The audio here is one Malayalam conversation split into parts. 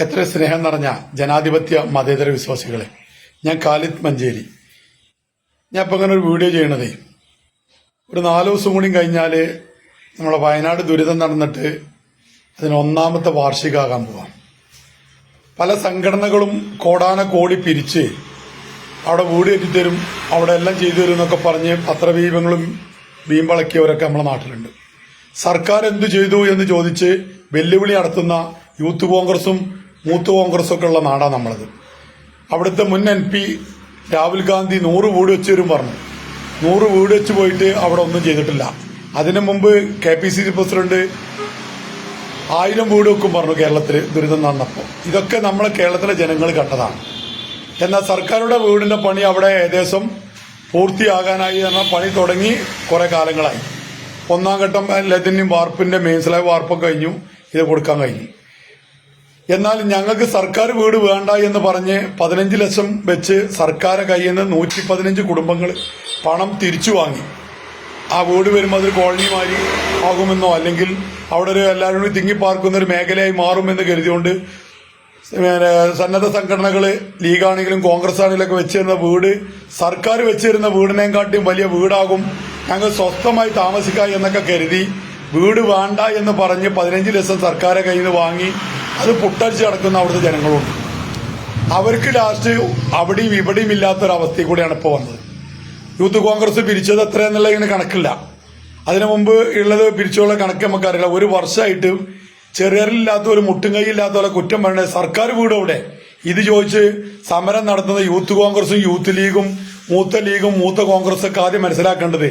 എത്ര സ്നേഹം നിറഞ്ഞ ജനാധിപത്യ മതേതര വിശ്വാസികളെ. ഞാൻ കാലിത് മഞ്ചേരി. ഞാൻ ഇപ്പം അങ്ങനെ ഒരു വീഡിയോ ചെയ്യണതേ. ഒരു നാല് ദിവസം കൂടി കഴിഞ്ഞാൽ നമ്മളെ വയനാട് ദുരിതം നടന്നിട്ട് അതിന് ഒന്നാമത്തെ വാർഷികമാകാൻ പോവാം. പല സംഘടനകളും കോടാന കോടി പിരിച്ച് അവിടെ വീട് കെട്ടിത്തരും അവിടെ എല്ലാം ചെയ്തു തരും എന്നൊക്കെ പറഞ്ഞ് പത്രദീപങ്ങളും വീമ്പളക്കിയവരൊക്കെ നമ്മുടെ നാട്ടിലുണ്ട്. സർക്കാർ എന്തു ചെയ്തു എന്ന് ചോദിച്ച് വെല്ലുവിളി നടത്തുന്ന യൂത്ത് കോൺഗ്രസും മൂത്ത് കോൺഗ്രസൊക്കെ ഉള്ള നാടാണ് നമ്മളത്. അവിടുത്തെ മുൻ എം പി രാഹുൽ ഗാന്ധി നൂറ് വീട് വെച്ച് വരും പറഞ്ഞു. നൂറ് വീട് വെച്ച് പോയിട്ട് അവിടെ ഒന്നും ചെയ്തിട്ടില്ല. അതിനു മുമ്പ് K P C C president ആയിരം വീട് വെക്കും പറഞ്ഞു കേരളത്തിൽ ദുരിതം നടന്നപ്പോൾ ഇതൊക്കെ നമ്മൾ കേരളത്തിലെ ജനങ്ങൾ കണ്ടതാണ്. എന്നാൽ സർക്കാരുടെ വീടിന്റെ പണി അവിടെ ഏകദേശം പൂർത്തിയാകാനായി എന്ന പണി തുടങ്ങി കുറെ കാലങ്ങളായി. ഒന്നാം ഘട്ടം ലതിന്റെയും വാർപ്പിന്റെ മെയിൻ സ്ലാബ് വാർപ്പൊക്കെ കഴിഞ്ഞു. ഇത് കൊടുക്കാൻ കഴിഞ്ഞു. എന്നാൽ ഞങ്ങൾക്ക് സർക്കാർ വീട് വേണ്ട എന്ന് പറഞ്ഞ് പതിനഞ്ച് ലക്ഷം വെച്ച് സർക്കാർ കയ്യിൽ നിന്ന് നൂറ്റി പതിനഞ്ച് കുടുംബങ്ങൾ പണം തിരിച്ചു വാങ്ങി. ആ വീട് വരുമ്പോൾ അതൊരു കോളനി മാറി ആകുമെന്നോ അല്ലെങ്കിൽ അവിടെ ഒരു എല്ലാവരും കൂടി തിങ്ങിപ്പാർക്കുന്ന ഒരു മേഖലയായി മാറുമെന്ന് കരുതിയോണ്ട് സന്നദ്ധ സംഘടനകൾ ലീഗാണെങ്കിലും കോൺഗ്രസ് ആണെങ്കിലും ഒക്കെ വെച്ചിരുന്ന വീട് സർക്കാർ വെച്ചിരുന്ന വീടിനെക്കാട്ടിയും വലിയ വീടാകും ഞങ്ങൾ സ്വസ്ഥമായി താമസിക്കാം എന്നൊക്കെ കരുതി വീട് വേണ്ട എന്ന് പറഞ്ഞ് പതിനഞ്ച് ലക്ഷം സർക്കാരെ കയ്യിൽ നിന്ന് വാങ്ങി അത് പുട്ടടിച്ച് കിടക്കുന്ന അവിടുത്തെ ജനങ്ങളുണ്ട്. അവർക്ക് ലാസ്റ്റ് അവിടെയും ഇവിടെയും ഇല്ലാത്തൊരവസ്ഥയിൽ കൂടിയാണ് ഇപ്പോൾ വന്നത്. യൂത്ത് കോൺഗ്രസ് പിരിച്ചത് എത്ര എന്നുള്ള ഇങ്ങനെ കണക്കില്ല. അതിനു മുമ്പ് ഉള്ളത് പിരിച്ചുള്ള കണക്ക് നമുക്കറിയില്ല. ഒരു വർഷമായിട്ട് ചെറിയറിലില്ലാത്ത ഒരു മുട്ടും കൈയില്ലാത്ത പോലെ കുറ്റം പറയണേ. സർക്കാർ വീട് അവിടെ. ഇത് ചോദിച്ച് സമരം നടത്തുന്ന യൂത്ത് കോൺഗ്രസും യൂത്ത് ലീഗും മൂത്ത ലീഗും മൂത്ത കോൺഗ്രസും ഒക്കെ ആദ്യം മനസ്സിലാക്കേണ്ടത്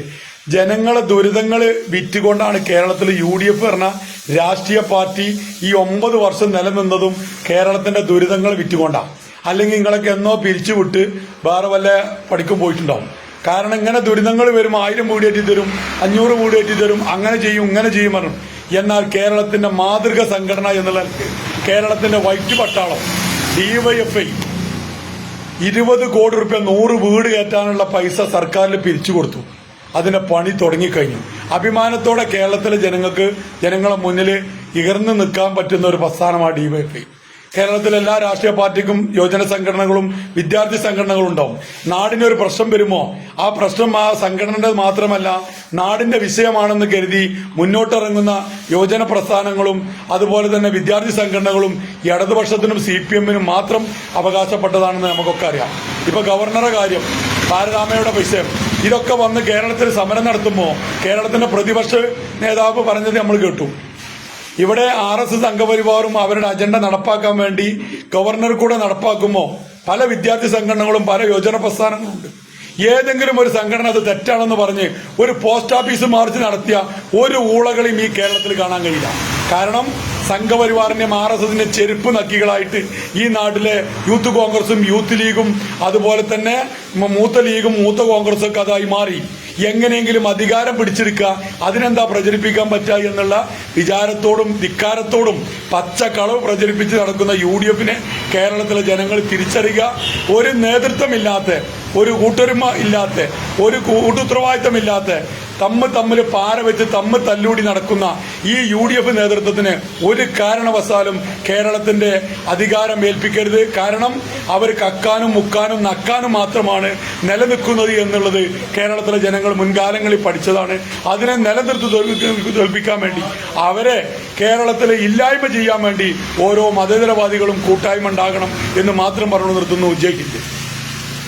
ജനങ്ങളെ ദുരിതങ്ങൾ വിറ്റുകൊണ്ടാണ് കേരളത്തിൽ യു ഡി എഫ് പറഞ്ഞ രാഷ്ട്രീയ പാർട്ടി ഈ ഒമ്പത് വർഷം നിലനിന്നതും കേരളത്തിന്റെ ദുരിതങ്ങൾ വിറ്റുകൊണ്ടാണ് അല്ലെങ്കിൽ നിങ്ങളൊക്കെ എന്നോ പിരിച്ചുവിട്ട് വേറെ വല്ല പഠിക്കും പോയിട്ടുണ്ടാവും കാരണം ഇങ്ങനെ ദുരിതങ്ങൾ വരും ആയിരം വീട് ഏറ്റി തരും അഞ്ഞൂറ് വീട് ഏറ്റി തരും അങ്ങനെ ചെയ്യും ഇങ്ങനെ ചെയ്യും പറഞ്ഞു. എന്നാൽ കേരളത്തിന്റെ മാതൃക സംഘടന എന്നുള്ള കേരളത്തിന്റെ വൈറ്റ് പട്ടാളം ഡിവൈഎഫ്ഐ ഇരുപത് കോടി റുപ്യ നൂറ് വീട് കയറ്റാനുള്ള പൈസ സർക്കാരിൽ പിരിച്ചു കൊടുത്തു അതിന്റെ പണി തുടങ്ങിക്കഴിഞ്ഞു. അഭിമാനത്തോടെ കേരളത്തിലെ ജനങ്ങൾക്ക് ജനങ്ങളെ മുന്നിൽ ഇകർന്നു നിൽക്കാൻ പറ്റുന്ന ഒരു പ്രസ്ഥാനമാണ് ഡിവൈഎഫ്ഐ കേരളത്തിലെ എല്ലാ രാഷ്ട്രീയ പാർട്ടിക്കും യോജന സംഘടനകളും വിദ്യാർത്ഥി സംഘടനകളും ഉണ്ടാവും. നാടിനൊരു പ്രശ്നം വരുമോ? ആ പ്രശ്നം ആ സംഘടനയുടെ മാത്രമല്ല നാടിന്റെ വിഷയമാണെന്ന് കരുതി മുന്നോട്ടിറങ്ങുന്ന യോജന പ്രസ്ഥാനങ്ങളും അതുപോലെ തന്നെ വിദ്യാർത്ഥി സംഘടനകളും ഇടതുപക്ഷത്തിനും സി പി എമ്മിനും മാത്രം അവകാശപ്പെട്ടതാണെന്ന് നമുക്കൊക്കെ അറിയാം. ഇപ്പൊ ഗവർണറുടെ കാര്യം താരതാമയുടെ വിഷയം. ഇതൊക്കെ വന്ന് കേരളത്തിൽ സമരം നടത്തുമ്പോൾ കേരളത്തിന്റെ പ്രതിപക്ഷ നേതാവ് പറഞ്ഞത് നമ്മൾ കേട്ടു. ഇവിടെ ആർ എസ് എസ് അംഗപരിവാറും അവരുടെ അജണ്ട നടപ്പാക്കാൻ വേണ്ടി ഗവർണർ കൂടെ നടപ്പാക്കുമ്പോൾ പല വിദ്യാർത്ഥി സംഘടനകളും പല യോജന പ്രസ്ഥാനങ്ങളും ഉണ്ട്. ഏതെങ്കിലും ഒരു സംഘടന അത് തെറ്റാണെന്ന് പറഞ്ഞ് ഒരു പോസ്റ്റ് ഓഫീസ് മാർച്ച് നടത്തിയ ഒരു ഊളകളെയും ഈ കേരളത്തിൽ കാണാൻ കഴിയില്ല. കാരണം സംഘപരിവാറിന്റെയും ആർ എസ് എസിന്റെ ചെരുപ്പ് നക്കികളായിട്ട് ഈ നാട്ടിലെ യൂത്ത് കോൺഗ്രസും യൂത്ത് ലീഗും അതുപോലെ തന്നെ മൂത്ത ലീഗും മൂത്ത കോൺഗ്രസും ഒക്കെ അതായി മാറി. എങ്ങനെയെങ്കിലും അധികാരം പിടിച്ചെടുക്കുക അതിനെന്താ പ്രചരിപ്പിക്കാൻ പറ്റുക എന്നുള്ള വിചാരത്തോടും ധിക്കാരത്തോടും പച്ച കളവ് പ്രചരിപ്പിച്ച് നടക്കുന്ന യു ഡി എഫിനെ കേരളത്തിലെ ജനങ്ങൾ തിരിച്ചറിയുക. ഒരു നേതൃത്വമില്ലാത്ത ഒരു കൂട്ടൊരുമ ഇല്ലാത്ത ഒരു കൂട്ടുത്തരവാദിത്തമില്ലാത്ത തമ്മ് തമ്മിൽ പാര വെച്ച് തമ്മ് തല്ലൂടി നടക്കുന്ന ഈ യു ഡി എഫ് നേതൃത്വത്തിന് ഒരു കാരണവശാലും കേരളത്തിന്റെ അധികാരം ഏൽപ്പിക്കരുത്. കാരണം അവർ കക്കാനും മുക്കാനും നക്കാനും മാത്രമാണ് നിലനിൽക്കുന്നത് എന്നുള്ളത് കേരളത്തിലെ ജനങ്ങൾ മുൻകാലങ്ങളിൽ പഠിച്ചതാണ്. അതിനെ നിലനിർത്തി തോൽപ്പി- തോൽപ്പിക്കാൻ വേണ്ടി അവരെ കേരളത്തിൽ ഇല്ലായ്മ ചെയ്യാൻ വേണ്ടി ഓരോ മതേതരവാദികളും കൂട്ടായ്മ ഉണ്ടാകണം എന്ന് മാത്രം പറഞ്ഞു നിർത്തുന്നു. ജയ് ഹിന്ദ്.